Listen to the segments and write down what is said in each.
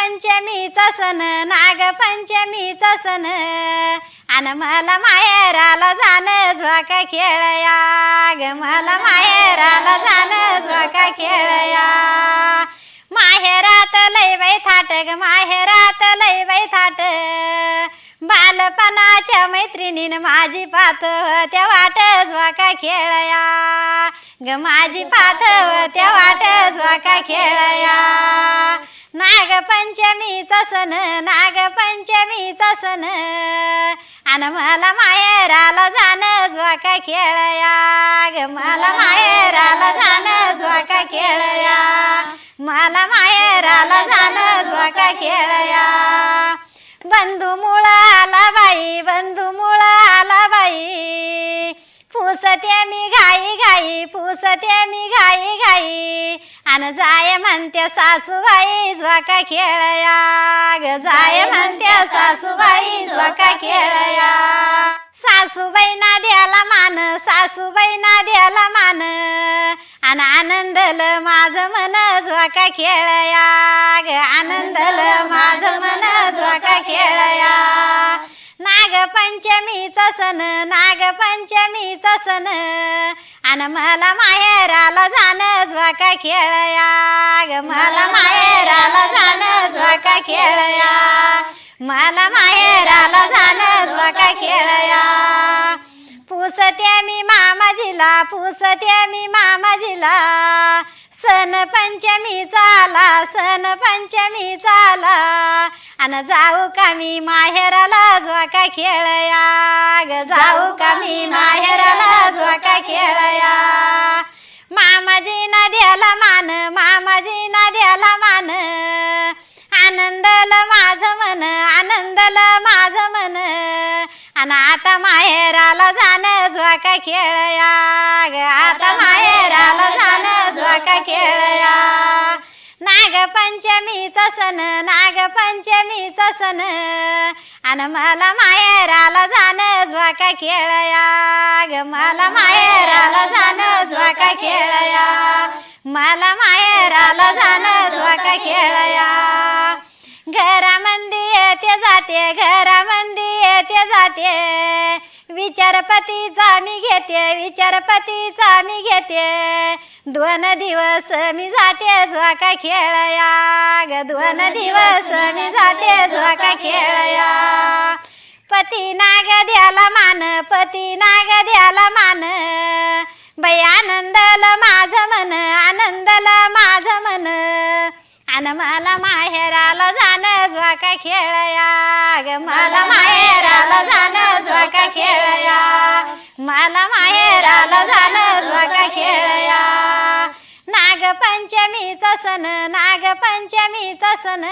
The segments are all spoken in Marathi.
पंचमीचा सण नागपंचमीचा सण. आन मला माहेराला जाण झोका खेळया. ग मला माहेराला जाण झोका खेळया. माहेरात लय बाई थाट ग माहेरात लय बाई थाट. बालपणाच्या मैत्रिणीन माझी पात त्या वाट झोका खेळया. ग माझी पात त्या वाट झोका खेळया. नागपंचमीचा सण नागपंचमीचा सण. आणि मला माहेराला जाणं झोका खेळया. ग मला माहेराला जाणं झोका खेळया. मला माहेराला जाणं झोका खेळया. बंधू मुळा आला बाई बंधू मुळा आला बाई. आणि जाय म्हणते सासूबाई झोका खेळया. ग जाय म्हणते सासूबाई झोका खेळया. सासूबाई ना द्याला मान सासूबाई ना द्याला मान. आणि आनंदल माझं मन झोका खेळया. ग आनंदल माझं मन झोका खेळया. नागपंचमीचा सण नागपंचमीचा सण. आणि मला माहेराला जाणं झोका खेळया ग मला माहेराला जाणं झोका खेळया. मला माहेराला जाणं झोका खेळया. पुसते मी मामाजीला पुसते मी मामाजीला. सन पंचमी चाला सन पंचमी चाला आणि जाऊ का मी माहेराला झोका खेळया ग जाऊ का मी माहेराला झोका खेळया. द्याला मान मामाजी ना द्याला मान. आनंदल माझं मन आनंदल माझं मन. आणि आता माहेराला जाणं झोका खेळया ग. आता माहेराला जाणं झोका खेळया. नागपंचमीचा सण नागपंचमीचा सण. आणि मला माहेराला जाणं झोका खेळया ग. मला माहेराला जाणं झोका खेळया. मला माहेराला जाणं झोका खेळया. घरामंदी येते जाते घरामंदी येते जाते. विचारपतीचा मी घेते विचारपतीचा मी घेते. दोन दिवस मी जाते झोका खेळया. ग दोन दिवस मी जाते झोका खेळया. पती नाग द्याला मान पती नाग द्याला मान. बाई आनंदल मन मला माहेराला जाणं झोका खेळया. ग मला माहेराला जाणं झोका खेळया. मला माहेराला जाणं झोका खेळया. नागपंचमीचा सण नागपंचमीचा सण.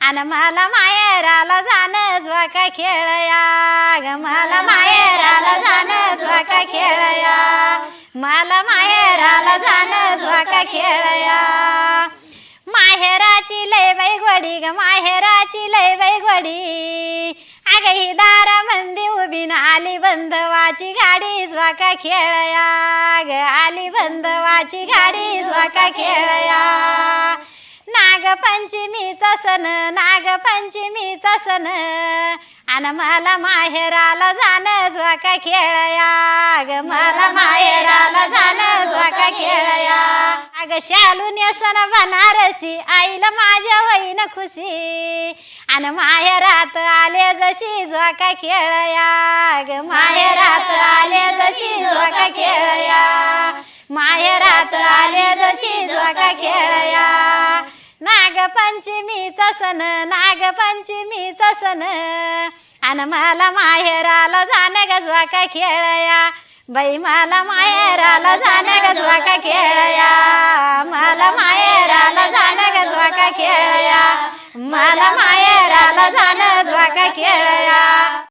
आणि मला माहेराला जाणं झोका खेळया. ग मला माहेराला जाणं झोका खेळया. मला माहेराला जाणं झोका खेळया. माहेराची लय बाई गोडी ग माहेराची लय बाई गोडी अग ही दारा मंदी उभी ना आली बंधवाची गाडी झोका खेळया. ग आली बंधवाची गाडी झोका खेळया. नागपंचमीचा सण नागपंचमीचा सण. आणि मला माहेराला जाणं झोका खेळया. शालू नेसन बनारसी. आईला माझ्या होईन खुशी. आणि माहेरात आले जशी झोका खेळया. ग माहेरात आले जशी झोका खेळया. माहेरात आले जशी झोका खेळया. नागपंचमीचा सण नागपंचमीचा सण. आणि मला माहेराला जाणं ग झोका खेळया. बाई मला माहेराला जाणं ग झोका खेळया. मला माहेराला जाणं झोका खेळया.